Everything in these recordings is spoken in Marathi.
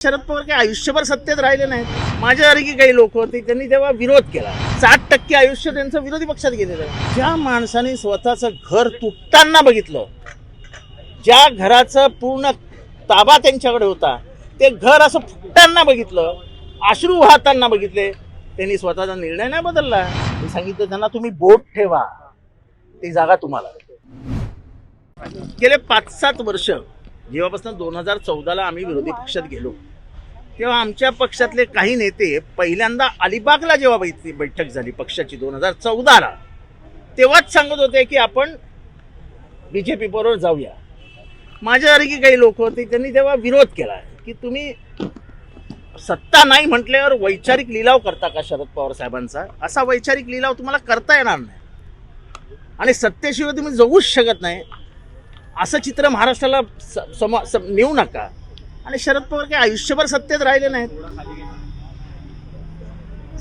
शरद पवार काही आयुष्यभर सत्तेत राहिले नाहीत. माझ्यासारखी काही लोक होती त्यांनी तेव्हा विरोध केला. साठ टक्के आयुष्य त्यांचं विरोधी पक्षात गेलेलं आहे. ज्या माणसाने स्वतःचं घर तुटताना बघितलं ज्या घराचं पूर्ण ताबा त्यांच्याकडे होता ते घर असं फुटताना बघितलं अश्रू वाहताना बघितले त्यांनी स्वतःचा निर्णय नाही बदलला. मी सांगितलं त्यांना तुम्ही बोट ठेवा. ती जागा तुम्हाला. गेले पाच सात वर्ष जेव्हापासून दोन हजार चौदाला आम्ही विरोधी पक्षात गेलो तेव्हा आमच्या पक्षातले काही नेते पहिल्यांदा अलिबागला जेव्हा बैठ- बैठक झाली पक्षाची दोन हजार चौदाला तेव्हाच सांगत होते की आपण बी जे पी बरोबर जाऊया. माझ्यासारखी काही लोक होती त्यांनी तेव्हा विरोध केला की तुम्ही सत्ता नाही म्हटल्यावर वैचारिक लिलाव करता का शरद पवार साहेबांचा? असा वैचारिक लिलाव तुम्हाला करता येणार नाही. आणि सत्तेशिवाय तुम्ही जगूच शकत नाही. असं चित्र महाराष्ट्राला स- सम- नेऊ नका. आणि शरद पवार काही आयुष्यभर सत्तेत राहिले नाहीत.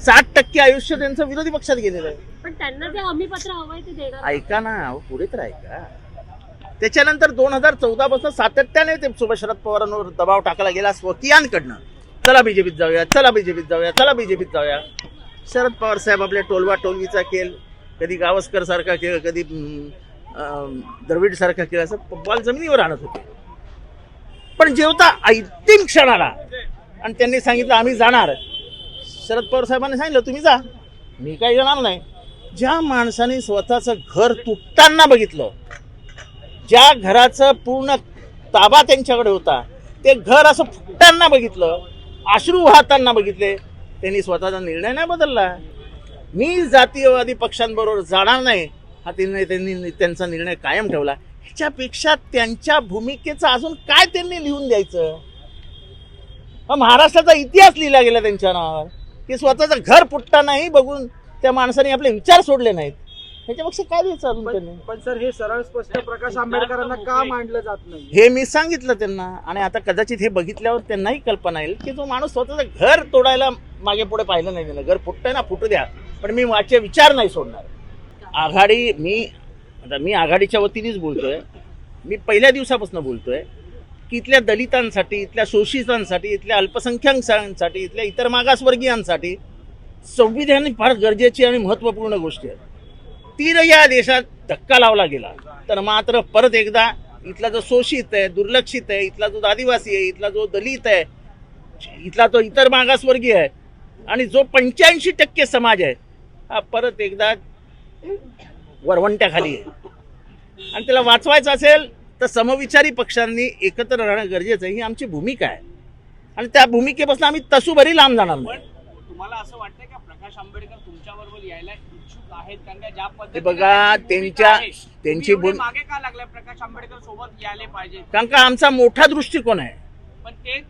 साठ टक्के आयुष्य त्यांचं विरोधी पक्षात गेलेलं आहे. पण त्यांना जे हमीपत्र हवंय ते देणार ऐका ना अहो, पुढे तर ऐका. त्याच्यानंतर दोन हजार चौदा पासून सातत्याने ते सुभाष शरद पवारांवर दबाव टाकला गेला स्वकीयांकडनं चला बीजेपीत जाऊया चला बीजेपीत जाऊया चला बीजेपीत जाऊया. शरद पवार साहेब आपल्या टोलवा टोलवीचा खेळ कधी गावस्कर सारखा खेळ कधी द्रविड सारखा खेळ असं बॉल जमिनीवर आणत होते. पण जेवता अंतिम क्षणाला. आणि त्यांनी सांगितलं आम्ही जाणार. शरद पवार साहेबांनी सांगितलं तुम्ही जा. मी काही येणार नाही. ज्या माणसाने स्वतःचं घर तुटताना बघितलं ज्या घराचं पूर्ण ताबा त्यांच्याकडे होता ते घर असं फुटताना बघितलं अश्रू वाहताना बघितले त्यांनी स्वतःचा निर्णय नाही बदलला. मी जातीयवादी पक्षांबरोबर जाणार नाही हा त्यांनी त्यांनी त्यांचा निर्णय कायम ठेवला. ह्याच्यापेक्षा त्यांच्या भूमिकेचं अजून काय त्यांनी लिहून द्यायचं? हा महाराष्ट्राचा इतिहास लिहिला गेला त्यांच्या नावावर. की स्वतःचं घर फुटतानाही बघून त्या माणसाने आपले विचार सोडले नाहीत. ह्याच्यापेक्षा काय द्यायचं अजून त्यांनी? पण पण सर हे सरळ स्पष्ट प्रकाश आंबेडकरांना का मांडलं जात नाही? हे मी सांगितलं त्यांना. आणि आता कदाचित हे बघितल्यावर त्यांनाही कल्पना येईल की जो माणूस स्वतःचं घर तोडायला मागे पुढे पाहिलं नाही त्यानं. घर फुटतंय ना फुटू द्या. पण मी माझे विचार नाही सोडणार. आघाडी मी आता मी आघाडीच्या वतीनेच बोलतोय. मी पहिल्या दिवसापासून बोलतोय की इथल्या दलितांसाठी इथल्या शोषितांसाठी इथल्या अल्पसंख्याकांसाठी इथल्या इतर मागासवर्गीयांसाठी संविधान ही फार गरजेची आणि महत्त्वपूर्ण गोष्टी आहे. तीन या देशात धक्का लावला गेला. तर मात्र परत एकदा इथला जो शोषित आहे दुर्लक्षित आहे इथला जो आदिवासी आहे इथला जो दलित आहे इथला तो इतर मागासवर्गीय आहे आणि जो पंच्याऐंशी टक्के समाज आहे हा परत एकदा वरवंट्याखाली आहे. आणि त्याला वाचवायचं असेल तर समविचारी पक्षांनी एकत्र राहणं गरजेचं आहे. ही आमची भूमिका आहे. आणि त्या भूमिकेपासून आम्ही तसूभरी लांब जाणार नाही. तुम्हाला असं वाटतंय का प्रकाश आंबेडकर तुमच्या बरोबर यायला इच्छुक आहेत? कारण का ज्या पद्धतीने बघा त्यांच्या त्यांची मागे का लागलाय प्रकाश आंबेडकर सोबत यायला पाहिजे? कारण का आमचा मोठा दृष्टिकोन आहे.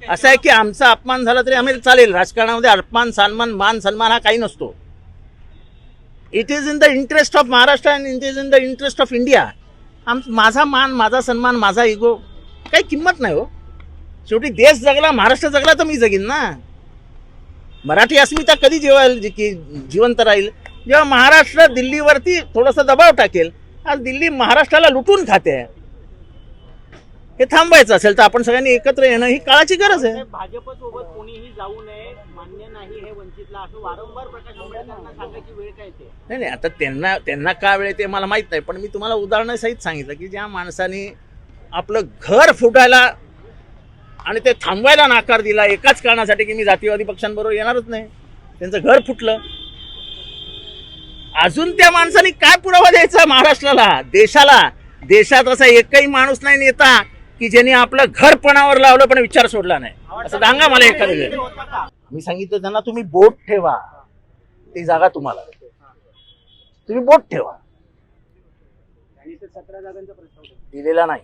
असं आहे की आमचा अपमान झाला तरी आम्हाला चालेल. राजकारणामध्ये अपमान सन्मान मान सन्मान हा काही नसतो. It is in the interest of Maharashtra and it is in the interest of India आम माझा मान माझा सन्मान माझा इगो काही किंमत नाही हो. शेवटी देश जगला महाराष्ट्र जगला तर मी जगीन ना. मराठी अस्मिता कधी जेवायला जी- की जिवंत राहील? जेव्हा महाराष्ट्र दिल्लीवरती थोडासा दबाव टाकेल आज दिल्ली महाराष्ट्राला लुटून खाते. आहे हे थांबायचं असेल तर आपण सगळ्यांनी एकत्र येणं ही काळाची गरज आहे. भाजप सोबत कोणीही जाऊ नये मान्य नाही हे वंचितला असं वारंवार प्रकाश आंबेडकरांना सांगायची वेळ काय नाही नाही आता त्यांना त्यांना का वेळ ते मला माहीत नाही पण मी तुम्हाला उदाहरणासहित सांगितलं की ज्या माणसाने आपलं घर फुटायला आणि ते थांबवायला नाकार दिला एकाच कारणासाठी की मी जातीवादी पक्षांबरोबर येणारच नाही. त्यांचं घर फुटलं. अजून त्या माणसाने काय पुरावा द्यायचा महाराष्ट्राला देशाला? देशात असा एकही माणूस नाही नेता. की ज्यांनी आपलं घर पणावर लावलं पण विचार सोडला नाही. असं सांगा मला एखादं मी सांगितलं त्यांना तुम्ही बोट ठेवा. ती जागा तुम्हाला. तुम्ही बोट ठेवा. सतरा जागांचा प्रस्ताव दिलेला नाही.